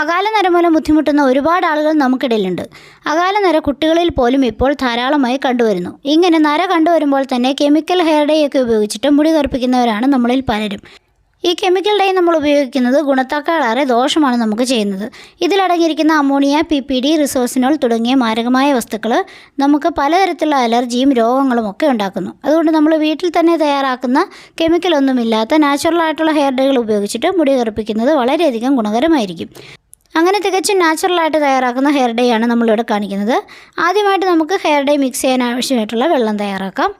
അകാലനര മൂലം ബുദ്ധിമുട്ടുന്ന ഒരുപാട് ആളുകൾ നമുക്കിടയിലുണ്ട്. അകാലനര കുട്ടികളിൽ പോലും ഇപ്പോൾ ധാരാളമായി കണ്ടുവരുന്നു. ഇങ്ങനെ നര കണ്ടുവരുമ്പോൾ തന്നെ കെമിക്കൽ ഹെയർ ഡേ ഒക്കെ ഉപയോഗിച്ചിട്ട് മുടി കറുപ്പിക്കുന്നവരാണ് നമ്മളിൽ പലരും. ഈ കെമിക്കൽ ഡൈ നമ്മൾ ഉപയോഗിക്കുന്നത് ഗുണത്തേക്കാളേറെ ദോഷമാണ് നമുക്ക് ചെയ്യുന്നത്. ഇതിലടങ്ങിയിരിക്കുന്ന ammonia P P D resorcinol തുടങ്ങിയ മാരകമായ വസ്തുക്കൾ നമുക്ക് പലതരത്തിലുള്ള അലർജിയും രോഗങ്ങളും ഒക്കെ ഉണ്ടാക്കുന്നു. അതുകൊണ്ട് നമ്മൾ വീട്ടിൽ തന്നെ തയ്യാറാക്കുന്ന കെമിക്കലൊന്നുമില്ലാത്ത നാച്ചുറൽ ആയിട്ടുള്ള ഹെയർ ഡൈകൾ ഉപയോഗിച്ചിട്ട് മുടി കറുപ്പിക്കുന്നത് വളരെയധികം ഗുണകരമായിരിക്കും. അങ്ങനെ തികച്ചും നാച്ചുറലായിട്ട് തയ്യാറാക്കുന്ന ഹെയർ ഡേ ആണ് നമ്മളിവിടെ കാണിക്കുന്നത്. ആദ്യമായിട്ട് നമുക്ക് ഹെയർ ഡേ മിക്സ് ചെയ്യാൻ ആവശ്യമായിട്ടുള്ള വെള്ളം തയ്യാറാക്കാം.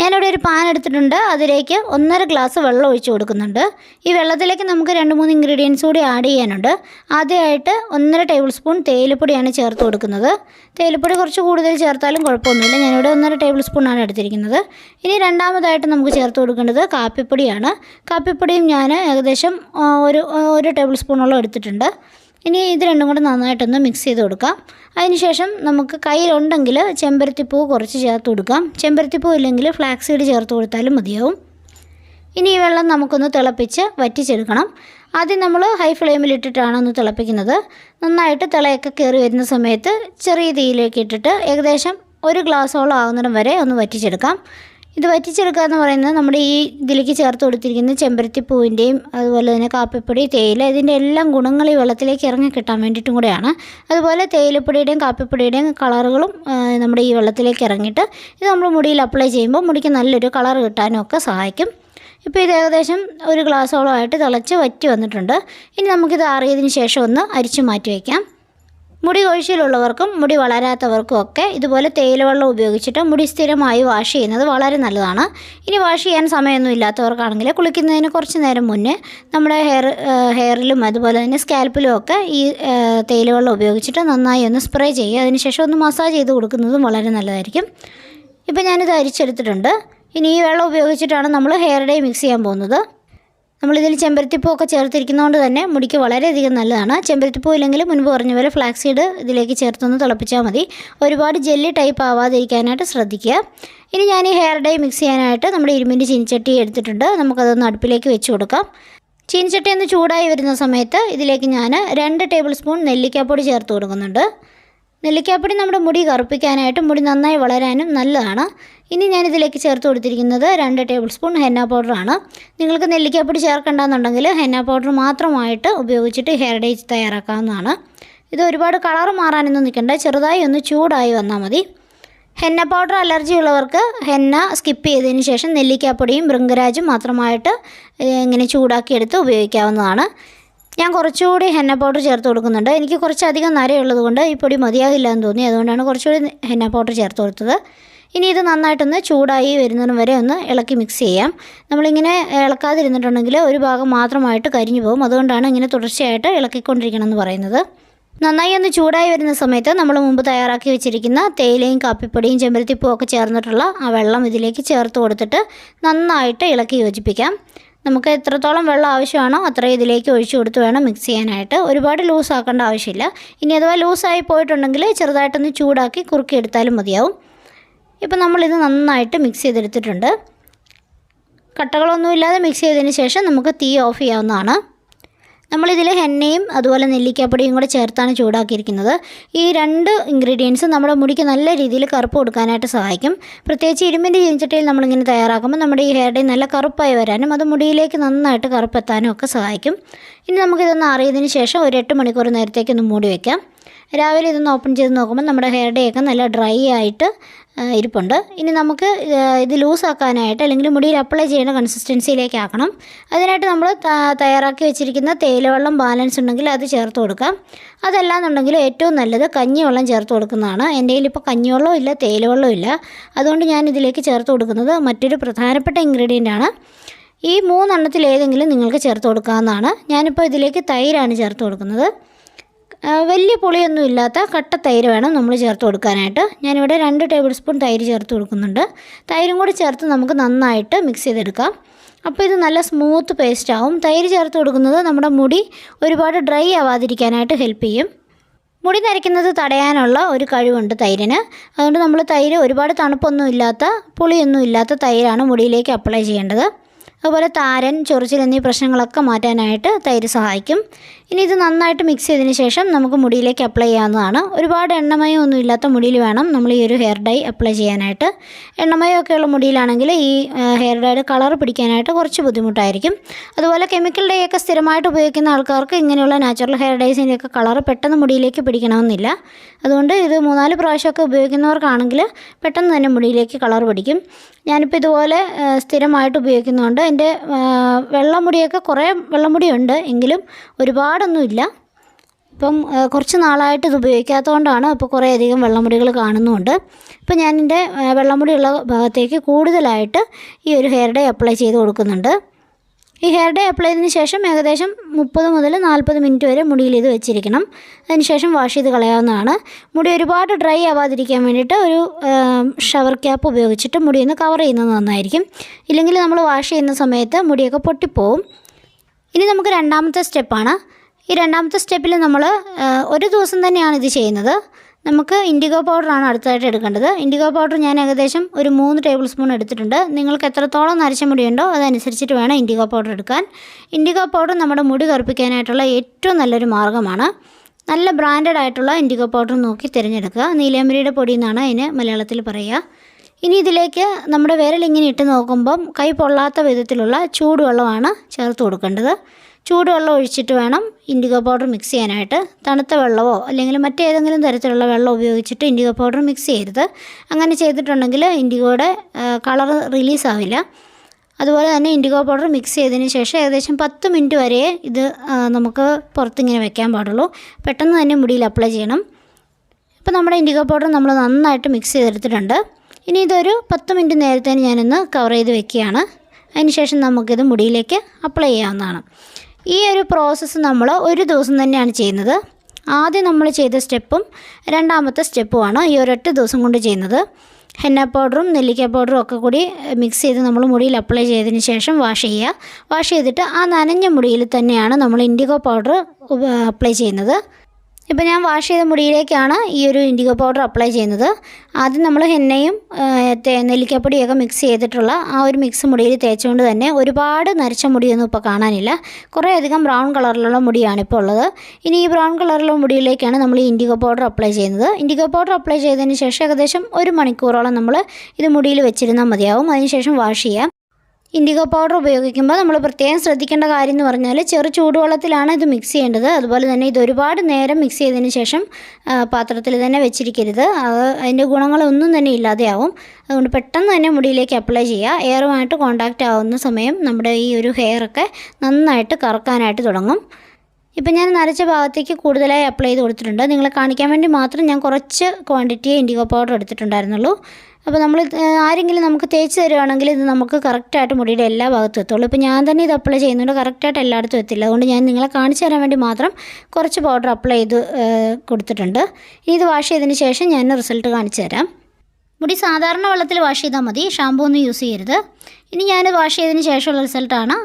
ഞാനിവിടെ ഒരു പാൻ എടുത്തിട്ടുണ്ട്. അതിലേക്ക് ഒന്നര ഗ്ലാസ് വെള്ളം ഒഴിച്ച് കൊടുക്കുന്നുണ്ട്. ഈ വെള്ളത്തിലേക്ക് നമുക്ക് രണ്ട് മൂന്ന് ഇൻഗ്രീഡിയൻസ് കൂടി ആഡ് ചെയ്യാനുണ്ട്. ആദ്യമായിട്ട് ഒന്നര ടേബിൾ സ്പൂൺ തേയിലപ്പൊടിയാണ് ചേർത്ത് കൊടുക്കുന്നത്. തേയിലപ്പൊടി കുറച്ച് കൂടുതൽ ചേർത്താലും കുഴപ്പമൊന്നുമില്ല. ഞാനിവിടെ ഒന്നര ടേബിൾ സ്പൂണാണ് എടുത്തിരിക്കുന്നത്. ഇനി രണ്ടാമതായിട്ട് നമുക്ക് ചേർത്ത് കൊടുക്കേണ്ടത് കാപ്പിപ്പൊടിയാണ്. കാപ്പിപ്പൊടിയും ഞാൻ ഏകദേശം ഒരു ഒരു ടേബിൾ സ്പൂണോളം എടുത്തിട്ടുണ്ട്. ഇനി ഇത് രണ്ടും കൂടെ നന്നായിട്ടൊന്ന് മിക്സ് ചെയ്ത് കൊടുക്കാം. അതിനുശേഷം നമുക്ക് കയ്യിലുണ്ടെങ്കിൽ ചെമ്പരത്തിപ്പൂ കുറച്ച് ചേർത്ത് കൊടുക്കാം. ചെമ്പരത്തിപ്പൂ ഇല്ലെങ്കിൽ ഫ്ലാക്സ് സീഡ് ചേർത്ത് കൊടുത്താലും മതിയാവും. ഇനി ഈ വെള്ളം നമുക്കൊന്ന് തിളപ്പിച്ച് വറ്റിച്ചെടുക്കണം. ആദ്യം നമ്മൾ ഹൈ ഫ്ലെയിമിൽ ഇട്ടിട്ടാണ് ഒന്ന് തിളപ്പിക്കുന്നത്. നന്നായിട്ട് തിളയൊക്കെ കയറി വരുന്ന സമയത്ത് ചെറിയ തീയിലേക്ക് ഇട്ടിട്ട് ഏകദേശം ഒരു ഗ്ലാസ്സോളം ആകുന്നിടം വരെ ഒന്ന് വറ്റിച്ചെടുക്കാം. ഇത് വറ്റിച്ചെടുക്കുക എന്ന് പറയുന്നത് നമ്മുടെ ഈ ഇതിലേക്ക് ചേർത്ത് കൊടുത്തിരിക്കുന്ന ചെമ്പരത്തിപ്പൂവിന്റെയും അതുപോലെ തന്നെ കാപ്പിപ്പൊടി തേയില ഇതിന്റെ എല്ലാം ഗുണങ്ങൾ ഈ വെള്ളത്തിലേക്ക് ഇറങ്ങി കിട്ടാൻ വേണ്ടിയിട്ടും കൂടെയാണ്. അതുപോലെ തേയിലപ്പൊടിയുടെയും കാപ്പിപ്പൊടിയുടെയും കളറുകളും നമ്മുടെ ഈ വെള്ളത്തിലേക്ക് ഇറങ്ങിയിട്ട് ഇത് നമ്മൾ മുടിയിൽ അപ്ലൈ ചെയ്യുമ്പോൾ മുടിക്ക് നല്ലൊരു കളർ കിട്ടാനും ഒക്കെ സഹായിക്കും. ഇപ്പോൾ ഇത് ഏകദേശം ഒരു ഗ്ലാസ്സോളമായിട്ട് തിളച്ച് വറ്റി വന്നിട്ടുണ്ട്. ഇനി നമുക്കിത് ആറിയതിന് ശേഷം ഒന്ന് അരിച്ചു മാറ്റി വയ്ക്കാം. മുടി കൊഴിച്ചിലുള്ളവർക്കും മുടി വളരാത്തവർക്കും ഒക്കെ ഇതുപോലെ തേയിലവെള്ളം ഉപയോഗിച്ചിട്ട് മുടി സ്ഥിരമായി വാഷ് ചെയ്യുന്നത് വളരെ നല്ലതാണ്. ഇനി വാഷ് ചെയ്യാൻ സമയമൊന്നും ഇല്ലാത്തവർക്കാണെങ്കിൽ കുളിക്കുന്നതിന് കുറച്ച് നേരം മുന്നേ നമ്മുടെ ഹെയർ ഹെയറിലും അതുപോലെ തന്നെ സ്കാൽപ്പിലും ഒക്കെ ഈ തേയിലവെള്ളം ഉപയോഗിച്ചിട്ട് നന്നായി ഒന്ന് സ്പ്രേ ചെയ്യുക. അതിനുശേഷം ഒന്ന് മസാജ് ചെയ്ത് കൊടുക്കുന്നതും വളരെ നല്ലതായിരിക്കും. ഇപ്പം ഞാനിത് അരിച്ചെടുത്തിട്ടുണ്ട്. ഇനി ഈ വെള്ളം ഉപയോഗിച്ചിട്ടാണ് നമ്മൾ ഹെയർ ഡേ മിക്സ് ചെയ്യാൻ പോകുന്നത്. നമ്മളിതിൽ ചെമ്പരത്തിപ്പൂ ഒക്കെ ചേർത്തിരിക്കുന്നതുകൊണ്ട് തന്നെ മുടിക്ക് വളരെയധികം നല്ലതാണ്. ചെമ്പരത്തിപ്പൂ ഇല്ലെങ്കിൽ മുൻപ് പറഞ്ഞ പോലെ ഫ്ലാക്സ് ഇതിലേക്ക് ചേർത്തൊന്ന് തിളപ്പിച്ചാൽ മതി. ഒരുപാട് ജെല്ലി ടൈപ്പ് ആവാതിരിക്കാനായിട്ട് ശ്രദ്ധിക്കുക. ഇനി ഞാൻ ഈ ഹെയർ ഡൈ മിക്സ് ചെയ്യാനായിട്ട് നമ്മുടെ ഇരുമ്പിന്റെ ചീനിച്ചട്ടി എടുത്തിട്ടുണ്ട്. നമുക്കതൊന്ന് അടുപ്പിലേക്ക് വെച്ച് കൊടുക്കാം. ചീനിച്ചട്ടി ഒന്ന് ചൂടായി വരുന്ന സമയത്ത് ഇതിലേക്ക് ഞാൻ രണ്ട് ടേബിൾ സ്പൂൺ നെല്ലിക്കാപ്പൊടി ചേർത്ത് കൊടുക്കുന്നുണ്ട്. നെല്ലിക്കാപ്പൊടി നമ്മുടെ മുടി കറുപ്പിക്കാനായിട്ടും മുടി നന്നായി വളരാനും നല്ലതാണ്. ഇനി ഞാനിതിലേക്ക് ചേർത്ത് കൊടുത്തിരിക്കുന്നത് രണ്ട് ടേബിൾ സ്പൂൺ ഹെന്ന പൗഡറാണ് നിങ്ങൾക്ക് നെല്ലിക്കാപ്പൊടി ചേർക്കേണ്ടെന്നുണ്ടെങ്കിൽ ഹെന്ന പൗഡർ മാത്രമായിട്ട് ഉപയോഗിച്ചിട്ട് ഹെയർ ഡേ തയ്യാറാക്കാവുന്നതാണ്. ഇത് ഒരുപാട് കളർ മാറാനൊന്നും നിൽക്കണ്ട ചെറുതായി ഒന്ന് ചൂടായി വന്നാൽ മതി. ഹെന്ന പൗഡർ അലർജി ഉള്ളവർക്ക് ഹെന്ന സ്കിപ്പ് ചെയ്തതിന് ശേഷം നെല്ലിക്കാപ്പൊടിയും ബൃങ്കരാജും മാത്രമായിട്ട് ഇങ്ങനെ ചൂടാക്കിയെടുത്ത് ഉപയോഗിക്കാവുന്നതാണ്. ഞാൻ കുറച്ചുകൂടി ഹെന്ന പൗഡർ ചേർത്ത് കൊടുക്കുന്നുണ്ട്. എനിക്ക് കുറച്ചധികം നരയുള്ളത് കൊണ്ട് ഈ പൊടി മതിയാകില്ല എന്ന് തോന്നി. അതുകൊണ്ടാണ് കുറച്ചുകൂടി ഹെന്ന പൗഡർ ചേർത്ത് കൊടുത്തത്. ഇനി ഇത് നന്നായിട്ടൊന്ന് ചൂടായി വരുന്നതിന് വരെ ഒന്ന് ഇളക്കി മിക്സ് ചെയ്യാം. നമ്മളിങ്ങനെ ഇളക്കാതിരുന്നിട്ടുണ്ടെങ്കിൽ ഒരു ഭാഗം മാത്രമായിട്ട് കരിഞ്ഞു പോകും. അതുകൊണ്ടാണ് ഇങ്ങനെ തുടർച്ചയായിട്ട് ഇളക്കിക്കൊണ്ടിരിക്കണം എന്ന് പറയുന്നത്. നന്നായി ഒന്ന് ചൂടായി വരുന്ന സമയത്ത് നമ്മൾ മുമ്പ് തയ്യാറാക്കി വെച്ചിരിക്കുന്ന തേയിലയും കാപ്പിപ്പൊടിയും ചെമ്പരത്തിപ്പൂ ഒക്കെ ചേർന്നിട്ടുള്ള ആ വെള്ളം ഇതിലേക്ക് ചേർത്ത് കൊടുത്തിട്ട് നന്നായിട്ട് ഇളക്കി യോജിപ്പിക്കാം. നമുക്ക് എത്രത്തോളം വെള്ളം ആവശ്യമാണോ അത്രയും ഇതിലേക്ക് ഒഴിച്ചു കൊടുത്ത് വേണം മിക്സ് ചെയ്യാനായിട്ട്. ഒരുപാട് ലൂസാക്കേണ്ട ആവശ്യമില്ല. ഇനി അഥവാ ലൂസായി പോയിട്ടുണ്ടെങ്കിൽ ചെറുതായിട്ടൊന്ന് ചൂടാക്കി കുറുക്കിയെടുത്താലും മതിയാവും. ഇപ്പം നമ്മളിത് നന്നായിട്ട് മിക്സ് ചെയ്തെടുത്തിട്ടുണ്ട്. കട്ടകളൊന്നുമില്ലാതെ മിക്സ് ചെയ്തതിന് ശേഷം നമുക്ക് തീ ഓഫ് ചെയ്യാവുന്നതാണ്. നമ്മളിതിൽ ഹെന്നയും അതുപോലെ നെല്ലിക്കാപ്പൊടിയും കൂടെ ചേർത്താണ് ചൂടാക്കിയിരിക്കുന്നത്. ഈ രണ്ട് ഇൻഗ്രീഡിയൻസ് നമ്മുടെ മുടിക്ക് നല്ല രീതിയിൽ കറുപ്പ് കൊടുക്കാനായിട്ട് സഹായിക്കും. പ്രത്യേകിച്ച് ഇരുമ്പിന്റെ ചീഞ്ചട്ടിയിൽ നമ്മളിങ്ങനെ തയ്യാറാക്കുമ്പോൾ നമ്മുടെ ഈ ഹെയർ ഡേ നല്ല കറുപ്പായി വരാനും അത് മുടിയിലേക്ക് നന്നായിട്ട് കറുപ്പെത്താനും ഒക്കെ സഹായിക്കും. ഇനി നമുക്കിതൊന്ന് അറിയതിന് ശേഷം ഒരു എട്ട് മണിക്കൂർ നേരത്തേക്കൊന്ന് മൂടി വയ്ക്കാം രാവിലെ ഇതൊന്ന് ഓപ്പൺ ചെയ്ത് നോക്കുമ്പോൾ നമ്മുടെ ഹെയർ ഡേ ഒക്കെ നല്ല ഡ്രൈ ആയിട്ട് ഇരിപ്പുണ്ട്. ഇനി നമുക്ക് ഇത് ലൂസ് ആക്കാനായിട്ട് അല്ലെങ്കിൽ മുടിയിൽ അപ്ലൈ ചെയ്യുന്ന കൺസിസ്റ്റൻസിയിലേക്ക് ആക്കണം. അതിനായിട്ട് നമ്മൾ തയ്യാറാക്കി വെച്ചിരിക്കുന്ന തേയിലവെള്ളം ബാലൻസ് ഉണ്ടെങ്കിൽ അത് ചേർത്ത് കൊടുക്കാം അതല്ലാന്നുണ്ടെങ്കിൽ ഏറ്റവും നല്ലത് കഞ്ഞിവെള്ളം ചേർത്ത് കൊടുക്കുന്നതാണ്. എന്റെ കയ്യിൽ ഇപ്പോൾ കഞ്ഞിവെള്ളവും ഇല്ല തേയിലവെള്ളവും ഇല്ല. അതുകൊണ്ട് ഞാൻ ഇതിലേക്ക് ചേർത്ത് കൊടുക്കുന്നത് മറ്റൊരു പ്രധാനപ്പെട്ട ഇൻഗ്രീഡിയന്റ് ആണ്. ഈ മൂന്നെണ്ണത്തിൽ ഏതെങ്കിലും നിങ്ങൾക്ക് ചേർത്ത് കൊടുക്കാവുന്നതാണ്. ഞാനിപ്പോൾ ഇതിലേക്ക് തൈരാണ് ചേർത്ത് കൊടുക്കുന്നത്. വലിയ പുളിയൊന്നും ഇല്ലാത്ത കട്ട തൈര് വേണം നമ്മൾ ചേർത്ത് കൊടുക്കാനായിട്ട്. ഞാനിവിടെ രണ്ട് ടേബിൾ സ്പൂൺ തൈര് ചേർത്ത് കൊടുക്കുന്നുണ്ട്. തൈരും കൂടി ചേർത്ത് നമുക്ക് നന്നായിട്ട് മിക്സ് ചെയ്തെടുക്കാം. അപ്പോൾ ഇത് നല്ല സ്മൂത്ത് പേസ്റ്റ് ആവും. തൈര് ചേർത്ത് കൊടുക്കുന്നത് നമ്മുടെ മുടി ഒരുപാട് ഡ്രൈ ആവാതിരിക്കാനായിട്ട് ഹെൽപ്പ് ചെയ്യും. മുടി നരയ്ക്കുന്നത് തടയാനുള്ള ഒരു കഴിവുണ്ട് തൈരിന്. അതുകൊണ്ട് നമ്മൾ തൈര് ഒരുപാട് തണുപ്പൊന്നും ഇല്ലാത്ത പുളിയൊന്നും ഇല്ലാത്ത തൈരാണ് മുടിയിലേക്ക് അപ്ലൈ ചെയ്യേണ്ടത്. അതുപോലെ താരൻ ചൊറിച്ചിൽ എന്നീ പ്രശ്നങ്ങളൊക്കെ മാറ്റാനായിട്ട് തൈര് സഹായിക്കും. ഇനി ഇത് നന്നായിട്ട് മിക്സ് ചെയ്തതിന് ശേഷം നമുക്ക് മുടിയിലേക്ക് അപ്ലൈ ചെയ്യാവുന്നതാണ്. ഒരുപാട് എണ്ണമയോ ഒന്നും ഇല്ലാത്ത മുടിയിൽ വേണം നമ്മൾ ഈ ഒരു ഹെയർ ഡൈ അപ്ലൈ ചെയ്യാനായിട്ട്. എണ്ണമയോ ഒക്കെയുള്ള മുടിയിലാണെങ്കിൽ ഈ ഹെയർ ഡൈയുടെ കളർ പിടിക്കാനായിട്ട് കുറച്ച് ബുദ്ധിമുട്ടായിരിക്കും. അതുപോലെ കെമിക്കൽ ഡൈ ഒക്കെ സ്ഥിരമായിട്ട് ഉപയോഗിക്കുന്ന ആൾക്കാർക്ക് ഇങ്ങനെയുള്ള നാച്ചുറൽ ഹെയർ ഡൈസിന്റെയൊക്കെ കളർ പെട്ടെന്ന് മുടിയിലേക്ക് പിടിക്കണമെന്നില്ല. അതുകൊണ്ട് ഇത് മൂന്നാൽ പ്രാവശ്യമൊക്കെ ഉപയോഗിക്കുന്നവർക്കാണെങ്കിൽ പെട്ടെന്ന് തന്നെ മുടിയിലേക്ക് കളർ പിടിക്കും. ഞാനിപ്പോൾ ഇതുപോലെ സ്ഥിരമായിട്ട് ഉപയോഗിക്കുന്നതുകൊണ്ട് എന്റെ വെള്ളമുടിയൊക്കെ കുറേ വെള്ളമുടിയുണ്ട്. എങ്കിലും ഒരുപാടൊന്നുമില്ല. ഇപ്പം കുറച്ച് നാളായിട്ട് ഇത് ഉപയോഗിക്കാത്തതുകൊണ്ടാണ് ഇപ്പോൾ കുറേ അധികം വെള്ളമുടികൾ കാണുന്നുമുണ്ട് ഇപ്പം ഞാൻ എന്റെ വെള്ളമുടിയുള്ള ഭാഗത്തേക്ക് കൂടുതലായിട്ട് ഈ ഒരു ഹെയർ ഡേ അപ്ലൈ ചെയ്ത് കൊടുക്കുന്നുണ്ട്. ഈ ഹെയർ ഡേ അപ്ലൈ ചെയ്തതിന് ശേഷം ഏകദേശം മുപ്പത് മുതൽ നാൽപ്പത് മിനിറ്റ് വരെ മുടിയിൽ ഇത് വെച്ചിരിക്കണം. അതിനുശേഷം വാഷ് ചെയ്ത് കളയാവുന്നതാണ്. മുടി ഒരുപാട് ഡ്രൈ ആവാതിരിക്കാൻ വേണ്ടിയിട്ട് ഒരു ഷവർ ക്യാപ്പ് ഉപയോഗിച്ചിട്ട് മുടി ഒന്ന് കവർ ചെയ്യുന്നത് നന്നായിരിക്കും. ഇല്ലെങ്കിൽ നമ്മൾ വാഷ് ചെയ്യുന്ന സമയത്ത് മുടിയൊക്കെ പൊട്ടിപ്പോവും. ഇനി നമുക്ക് രണ്ടാമത്തെ സ്റ്റെപ്പാണ് ഈ രണ്ടാമത്തെ സ്റ്റെപ്പിൽ നമ്മൾ ഒരു ദിവസം തന്നെയാണ് ഇത് ചെയ്യുന്നത്. നമുക്ക് ഇൻഡിഗോ പൗഡറാണ് അടുത്തതായിട്ട് എടുക്കേണ്ടത്. ഇൻഡിഗോ പൗഡർ ഞാൻ ഏകദേശം ഒരു മൂന്ന് ടേബിൾ സ്പൂൺ എടുത്തിട്ടുണ്ട്. നിങ്ങൾക്ക് എത്രത്തോളം നരച്ച മുടിയുണ്ടോ അതനുസരിച്ചിട്ട് വേണം ഇൻഡിഗോ പൗഡർ എടുക്കാൻ. ഇൻഡിഗോ പൗഡർ നമ്മുടെ മുടി കറുപ്പിക്കാനായിട്ടുള്ള ഏറ്റവും നല്ലൊരു മാർഗമാണ് നല്ല ബ്രാൻഡഡ് ആയിട്ടുള്ള ഇൻഡിഗോ പൗഡർ നോക്കി തിരഞ്ഞെടുക്കുക. നീലയമരിയുടെ പൊടി എന്നാണ് അതിന് മലയാളത്തിൽ പറയുക. ഇനി ഇതിലേക്ക് നമ്മുടെ വിരൽ ഇങ്ങനെ ഇട്ട് നോക്കുമ്പം കൈ പൊള്ളാത്ത വിധത്തിലുള്ള ചൂടുവെള്ളമാണ് ചേർത്ത് കൊടുക്കേണ്ടത്. ചൂടുവെള്ളം ഒഴിച്ചിട്ട് വേണം ഇൻഡിഗോ പൗഡർ മിക്സ് ചെയ്യാനായിട്ട്. തണുത്ത വെള്ളമോ അല്ലെങ്കിൽ മറ്റേതെങ്കിലും തരത്തിലുള്ള വെള്ളം ഉപയോഗിച്ചിട്ട് ഇൻഡിഗോ പൗഡർ മിക്സ് ചെയ്യരുത്. അങ്ങനെ ചെയ്തിട്ടുണ്ടെങ്കിൽ ഇൻഡിഗോയുടെ കളർ റിലീസ് ആവില്ല. അതുപോലെ തന്നെ ഇൻഡിഗോ പൗഡർ മിക്സ് ചെയ്തതിന് ശേഷം ഏകദേശം പത്ത് മിനിറ്റ് വരെ ഇത് നമുക്ക് പുറത്തിങ്ങനെ വെക്കാൻ പാടുള്ളൂ. പെട്ടെന്ന് തന്നെ മുടിയിൽ അപ്ലൈ ചെയ്യണം. ഇപ്പോൾ നമ്മുടെ ഇൻഡിഗോ പൗഡർ നമ്മൾ നന്നായിട്ട് മിക്സ് ചെയ്തെടുത്തിട്ടുണ്ട്. ഇനി ഇതൊരു പത്ത് മിനിറ്റ് നേരത്തേന് ഞാനിന്ന് കവർ ചെയ്ത് വെക്കുകയാണ്. അതിനുശേഷം നമുക്കിത് മുടിയിലേക്ക് അപ്ലൈ ചെയ്യാവുന്നതാണ്. ഈ ഒരു പ്രോസസ്സ് നമ്മൾ ഒരു ദിവസം തന്നെയാണ് ചെയ്യുന്നത്. ആദ്യം നമ്മൾ ചെയ്ത സ്റ്റെപ്പും രണ്ടാമത്തെ സ്റ്റെപ്പുമാണ് ഈ ഒരൊറ്റ ദിവസം കൊണ്ട് ചെയ്യുന്നത്. ഹെന്ന പൗഡറും നെല്ലിക്ക പൗഡറും ഒക്കെ കൂടി മിക്സ് ചെയ്ത് നമ്മൾ മുടിയിൽ അപ്ലൈ ചെയ്തതിന് ശേഷം വാഷ് ചെയ്യുക. വാഷ് ചെയ്തിട്ട് ആ നനഞ്ഞ മുടിയിൽ തന്നെയാണ് നമ്മൾ ഇൻഡിഗോ പൗഡർ അപ്ലൈ ചെയ്യുന്നത്. ഇപ്പോൾ ഞാൻ വാഷ് ചെയ്ത മുടിയിലേക്കാണ് ഈ ഒരു ഇൻഡിഗോ പൗഡർ അപ്ലൈ ചെയ്യുന്നത്. ആദ്യം നമ്മൾ ഹെന്നയും നെല്ലിക്കപ്പൊടിയൊക്കെ മിക്സ് ചെയ്തിട്ടുള്ള ആ ഒരു മിക്സ് മുടിയിൽ തേച്ചുകൊണ്ട് തന്നെ ഒരുപാട് നരച്ച മുടിയൊന്നും ഇപ്പോൾ കാണാനില്ല. കുറേ അധികം ബ്രൗൺ കളറിലുള്ള മുടിയാണ് ഇപ്പോൾ ഉള്ളത്. ഇനി ഈ ബ്രൗൺ കളറിലുള്ള മുടിയിലേക്കാണ് നമ്മൾ ഈ ഇൻഡിഗോ പൗഡർ അപ്ലൈ ചെയ്യുന്നത്. ഇൻഡിഗോ പൗഡർ അപ്ലൈ ചെയ്തതിന് ശേഷം ഏകദേശം ഒരു മണിക്കൂറോളം നമ്മൾ ഇത് മുടിയിൽ വെച്ചിരുന്നാൽ മതിയാവും. അതിനുശേഷം വാഷ് ചെയ്യാം. ഇൻഡിഗോ പൗഡർ ഉപയോഗിക്കുമ്പോൾ നമ്മൾ പ്രത്യേകം ശ്രദ്ധിക്കേണ്ട കാര്യം എന്ന് പറഞ്ഞാൽ ചെറു ചൂടുവെള്ളത്തിലാണ് ഇത് മിക്സ് ചെയ്യേണ്ടത്. അതുപോലെ തന്നെ ഇത് ഒരുപാട് നേരം മിക്സ് ചെയ്തതിന് ശേഷം പാത്രത്തിൽ തന്നെ വെച്ചിരിക്കരുത്. അത് അതിന്റെ ഗുണങ്ങളൊന്നും തന്നെ ഇല്ലാതെയാവും. അതുകൊണ്ട് പെട്ടെന്ന് തന്നെ മുടിയിലേക്ക് അപ്ലൈ ചെയ്യുക. എയറുമായിട്ട് കോണ്ടാക്റ്റ് ആവുന്ന സമയം നമ്മുടെ ഈ ഒരു ഹെയറൊക്കെ നന്നായിട്ട് കറക്കാനായിട്ട് തുടങ്ങും. ഇപ്പം ഞാൻ നരച്ച ഭാഗത്തേക്ക് കൂടുതലായി അപ്ലൈ ചെയ്ത് കൊടുത്തിട്ടുണ്ട്. നിങ്ങളെ കാണിക്കാൻ വേണ്ടി മാത്രം ഞാൻ കുറച്ച് ക്വാണ്ടിറ്റിയെ ഇൻഡിഗോ പൗഡർ എടുത്തിട്ടുണ്ടായിരുന്നുള്ളൂ. അപ്പോൾ നമ്മൾ ആരെങ്കിലും നമുക്ക് തേച്ച് തരുവാണെങ്കിൽ ഇത് നമുക്ക് കറക്റ്റായിട്ട് മുടിയുടെ എല്ലാ ഭാഗത്തും എത്തുള്ളൂ. ഇപ്പോൾ ഞാൻ തന്നെ ഇത് അപ്ലൈ ചെയ്യുന്നുണ്ട്. കറക്റ്റായിട്ട് എല്ലായിടത്തും എത്തില്ല. അതുകൊണ്ട് ഞാൻ നിങ്ങളെ കാണിച്ചു തരാൻ വേണ്ടി മാത്രം കുറച്ച് പൗഡർ അപ്ലൈ ചെയ്ത് കൊടുത്തിട്ടുണ്ട്. ഇനി ഇത് വാഷ് ചെയ്തതിന് ശേഷം ഞാൻ റിസൾട്ട് കാണിച്ചു തരാം. മുടി സാധാരണ വെള്ളത്തിൽ വാഷ് ചെയ്താൽ മതി. ഷാമ്പൂ ഒന്നും യൂസ് ചെയ്യരുത്. ഇനി ഞാൻ വാഷ് ചെയ്തതിന് ശേഷമുള്ള റിസൾട്ടാണ്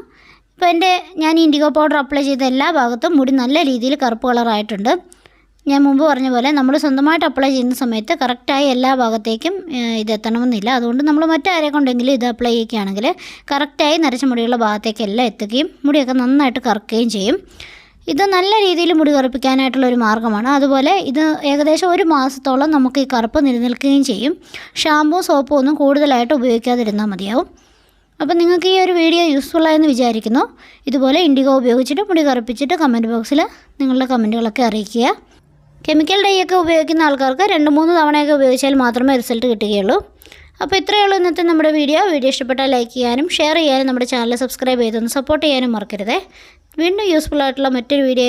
ഇപ്പോൾ എന്റെ ഞാൻ ഇൻഡിഗോ പൗഡർ അപ്ലൈ ചെയ്ത എല്ലാ ഭാഗത്തും മുടി നല്ല രീതിയിൽ കറുപ്പ് കളറായിട്ടുണ്ട് ഞാൻ മുമ്പ് പറഞ്ഞ പോലെ നമ്മൾ സ്വന്തമായിട്ട് അപ്ലൈ ചെയ്യുന്ന സമയത്ത് കറക്റ്റായി എല്ലാ ഭാഗത്തേക്കും ഇത് എത്തണമെന്നില്ല അതുകൊണ്ട് നമ്മൾ മറ്റാരെ കൊണ്ടെങ്കിലും ഇത് അപ്ലൈ ചെയ്യുകയാണെങ്കിൽ കറക്റ്റായി നരച്ച മുടിയുള്ള ഭാഗത്തേക്കെല്ലാം എത്തുകയും മുടിയൊക്കെ നന്നായിട്ട് കറക്കുകയും ചെയ്യും. ഇത് നല്ല രീതിയിൽ മുടി കറുപ്പിക്കാനായിട്ടുള്ള ഒരു മാർഗമാണ് അതുപോലെ ഇത് ഏകദേശം ഒരു മാസത്തോളം നമുക്ക് ഈ കറുപ്പ് നിലനിൽക്കുകയും ചെയ്യും. ഷാമ്പൂ സോപ്പും ഒന്നും കൂടുതലായിട്ട് ഉപയോഗിക്കാതിരുന്നാൽ മതിയാവും. അപ്പം നിങ്ങൾക്ക് ഈ ഒരു വീഡിയോ യൂസ്ഫുൾ ആയെന്ന് വിചാരിക്കുന്നു. ഇതുപോലെ ഇൻഡിഗോ ഉപയോഗിച്ചിട്ട് മുടി കറുപ്പിച്ചിട്ട് കമന്റ് ബോക്സിൽ നിങ്ങളുടെ കമന്റുകളൊക്കെ അറിയിക്കുക. കെമിക്കൽ ഡൈ ഒക്കെ ഉപയോഗിക്കുന്ന ആൾക്കാർക്ക് രണ്ട് മൂന്ന് തവണയൊക്കെ ഉപയോഗിച്ചാൽ മാത്രമേ റിസൾട്ട് കിട്ടുകയുള്ളൂ. അപ്പോൾ ഇത്രയേ ഉള്ളൂ ഇന്നത്തെ നമ്മുടെ വീഡിയോ വീഡിയോ ഇഷ്ടപ്പെട്ടാൽ ലൈക്ക് ചെയ്യാനും ഷെയർ ചെയ്യാനും നമ്മുടെ ചാനൽ സബ്സ്ക്രൈബ് ചെയ്തൊന്ന് സപ്പോർട്ട് ചെയ്യാനും മറക്കരുതേ. വീണ്ടും യൂസ്ഫുൾ ആയിട്ടുള്ള മറ്റൊരു വീഡിയോ